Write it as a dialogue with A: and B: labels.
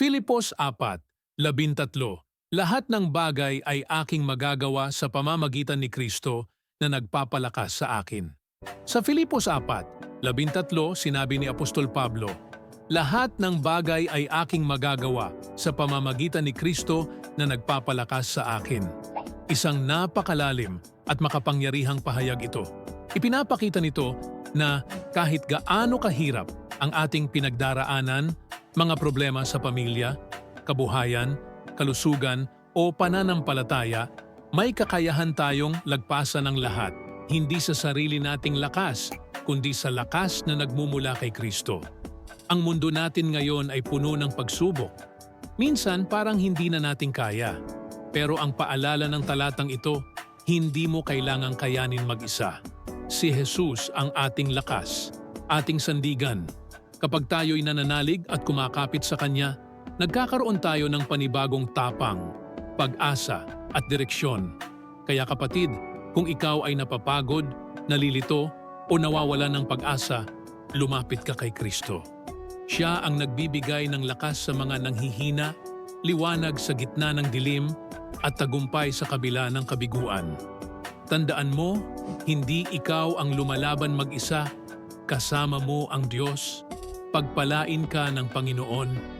A: Filipos 4, 13 Lahat ng bagay ay aking magagawa sa pamamagitan ni Kristo na nagpapalakas sa akin. Sa Filipos 4, 13 sinabi ni Apostol Pablo, Lahat ng bagay ay aking magagawa sa pamamagitan ni Kristo na nagpapalakas sa akin. Isang napakalalim at makapangyarihang pahayag ito. Ipinapakita nito na kahit gaano kahirap ang ating pinagdaraanan, mga problema sa pamilya, kabuhayan, kalusugan o pananampalataya, may kakayahan tayong lagpasan ng lahat, hindi sa sarili nating lakas, kundi sa lakas na nagmumula kay Kristo. Ang mundo natin ngayon ay puno ng pagsubok. Minsan parang hindi na natin kaya. Pero ang paalala ng talatang ito, hindi mo kailangang kayanin mag-isa. Si Jesus ang ating lakas, ating sandigan. Kapag tayo'y nananalig at kumakapit sa Kanya, nagkakaroon tayo ng panibagong tapang, pag-asa at direksyon. Kaya kapatid, kung ikaw ay napapagod, nalilito o nawawala ng pag-asa, lumapit ka kay Kristo. Siya ang nagbibigay ng lakas sa mga nanghihina, liwanag sa gitna ng dilim, at tagumpay sa kabila ng kabiguan. Tandaan mo, hindi ikaw ang lumalaban mag-isa, kasama mo ang Diyos. Pagpalain ka ng Panginoon